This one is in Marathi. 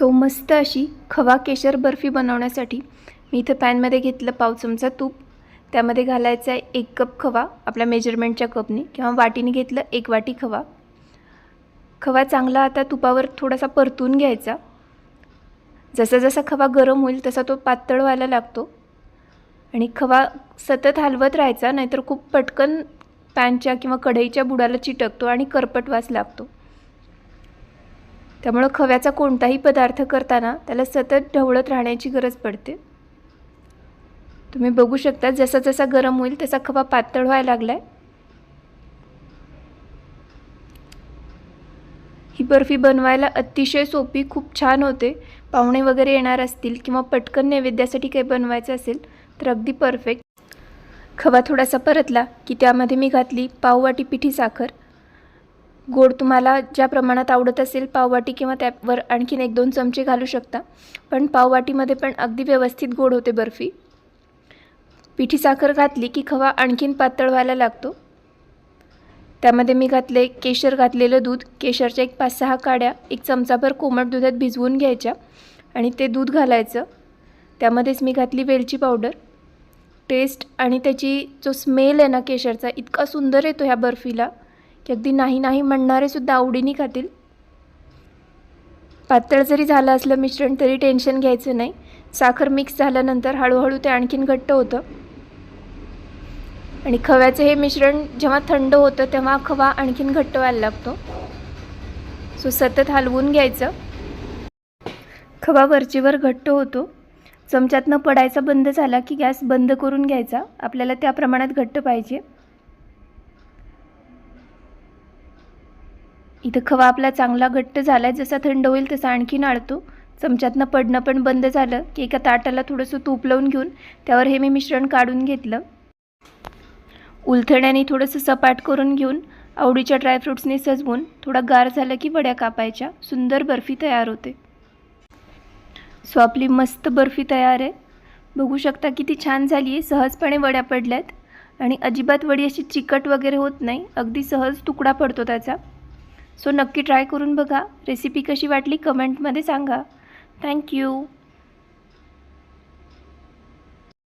सो मस्त अशी खवा केशर बर्फी बनवण्यासाठी मी इथं पॅनमध्ये घेतलं पाव चमचा तूप. त्यामध्ये घालायचं आहे एक कप खवा आपल्या मेजरमेंटच्या कपने किंवा वाटीने घेतलं एक वाटी खवा. खवा चांगला आता तुपावर थोडासा परतून घ्यायचा. जसा जसा खवा गरम होईल तसा तो पातळ व्हायला लागतो. आणि खवा सतत हलवत राहायचा नाहीतर खूप पटकन पॅनच्या किंवा कढईच्या बुडाला चिटकतो आणि करपट वास लागतो. त्यामुळं खव्याचा कोणताही पदार्थ करताना त्याला सतत ढवळत राहण्याची गरज पडते. तुम्ही बघू शकता जसा जसा गरम होईल तसा खवा पातळ व्हायला लागला आहे ही बर्फी बनवायला अतिशय सोपी खूप छान होते. पाहुणे वगैरे येणार असतील किंवा पटकन नैवेद्यासाठी काही बनवायचं असेल तर अगदी परफेक्ट खवा थोडासा परतला की त्यामध्ये मी घातली पाववाटी पिठी साखर. गोड तुम्हाला ज्या प्रमाणात आवडत असेल पाववाटी किंवा त्यावर आणखीन एक दोन चमचे घालू शकता. पण पाववाटीमध्ये पण अगदी व्यवस्थित गोड होते बर्फी. पिठी साखर घातली की खवा आणखीन पातळ व्हायला लागतो. त्यामध्ये मी घातले केशर घातलेलं दूध. केशरच्या एक पाच सहा काड्या एक चमचाभर कोमट दुधात भिजवून घ्यायच्या आणि ते दूध घालायचं. त्यामध्येच मी घातली वेलची पावडर. टेस्ट आणि त्याची जो स्मेल आहे ना केशरचा इतका सुंदर येतो ह्या बर्फीला. की अगदी नाही नाही म्हणणारे सुद्धा आवडीने खातील. पातळ जरी झालं असलं मिश्रण तरी टेन्शन घ्यायचं नाही. साखर मिक्स झाल्यानंतर हळूहळू ते आणखीन घट्ट होतं. आणि खव्याचं हे मिश्रण जेव्हा थंड होतं तेव्हा खवा आणखीन घट्ट व्हायला लागतो. सो सतत हलवून घ्यायचं. खवा वरचीवर घट्ट होतो. चमच्यातनं पडायचा बंद झाला की गॅस बंद करून घ्यायचा. आपल्याला त्या प्रमाणात घट्ट पाहिजे. इथं खवा आपला चांगला घट्ट झाला आहे जसा थंड होईल तसा आणखीन नाळतो चमच्यातनं पडणं पण बंद झालं की एका ताटाला थोडंसं तूप लावून घेऊन त्यावर हे मी मिश्रण काढून घेतलं. उलथण्याने थोडंसं सपाट करून घेऊन आवडीच्या ड्रायफ्रूट्सने सजवून थोडा गार झालं की वड्या कापायच्या. सुंदर बर्फी तयार होते. सो आपली मस्त बर्फी तयार आहे. बघू शकता किती छान झाली आहे. सहजपणे वड्या पडल्यात. आणि अजिबात वडी अशी चिकट वगैरे होत नाही. अगदी सहज तुकडा पडतो त्याचा. सो नक्की ट्राय करून बघा. रेसिपी कशी वाटली कमेंटमध्ये सांगा. थँक्यू